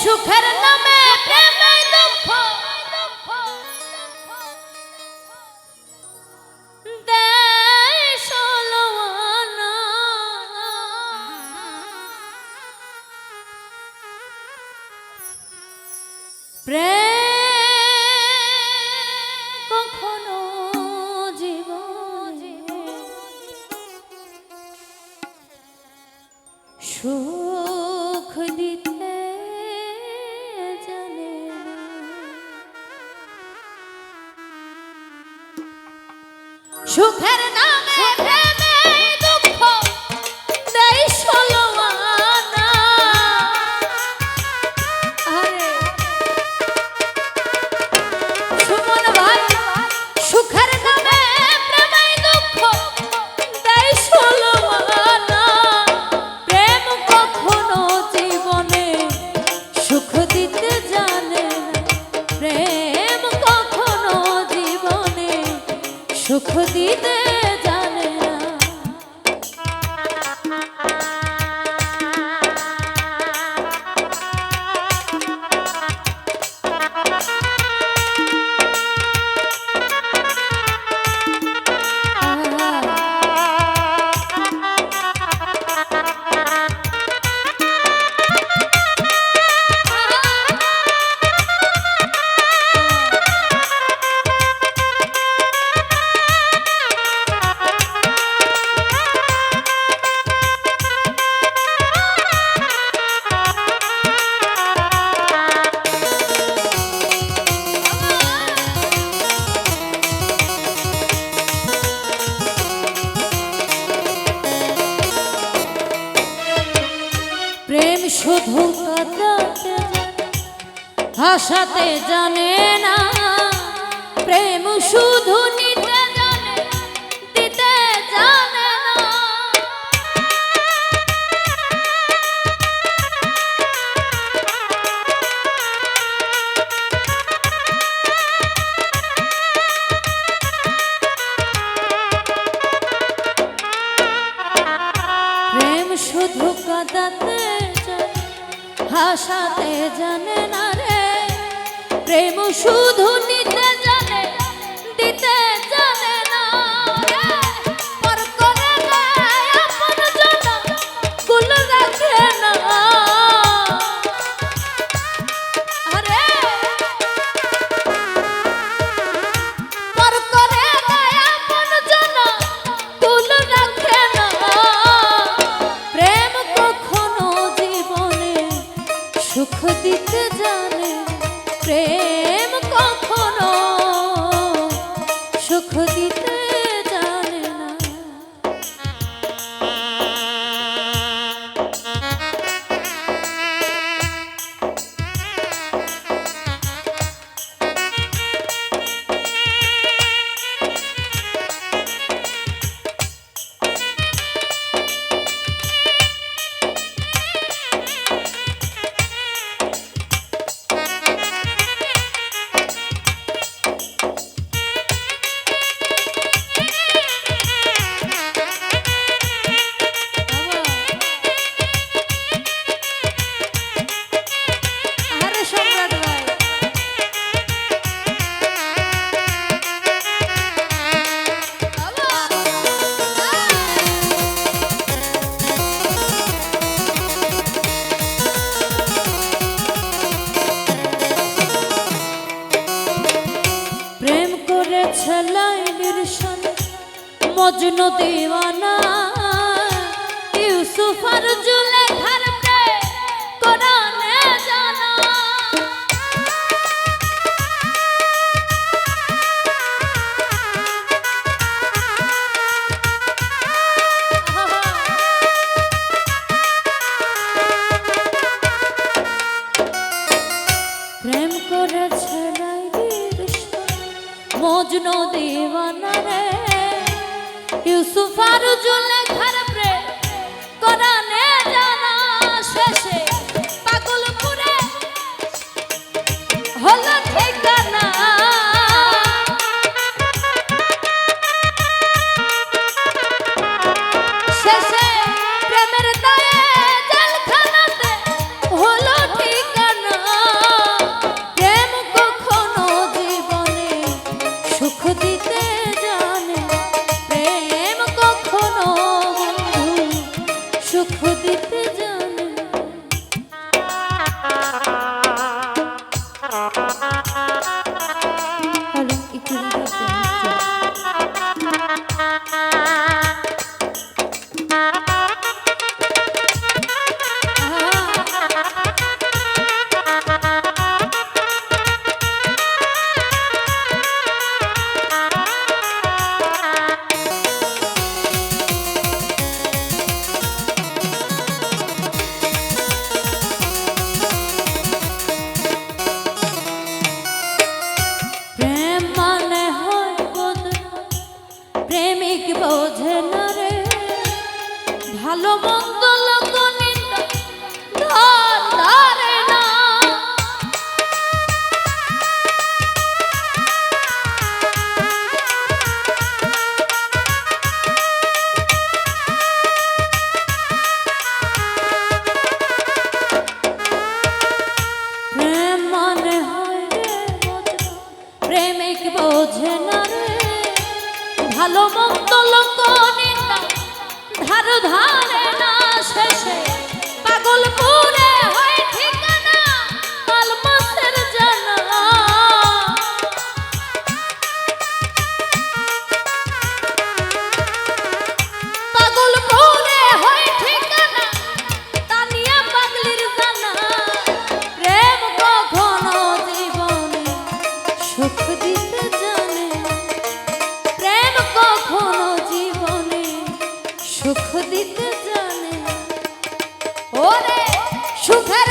সুখের নামে প্রেমে দুঃখ। প্রেম সুখের না দিতে ভাষাতে জানে না। প্রেম শুধু প্রেম শুধু গেছে লাইলির সন মজনু দিওয়ানা। ইউসুফার জুলেখার প্রে কোরআন দিবানা রে ইউসুফ আর জুলেখার প্রেম করানে বোঝে না রে। ভালো মন্দ ধারে না শেষে পাগল সুখ দিতে জানে। ওরে সুখের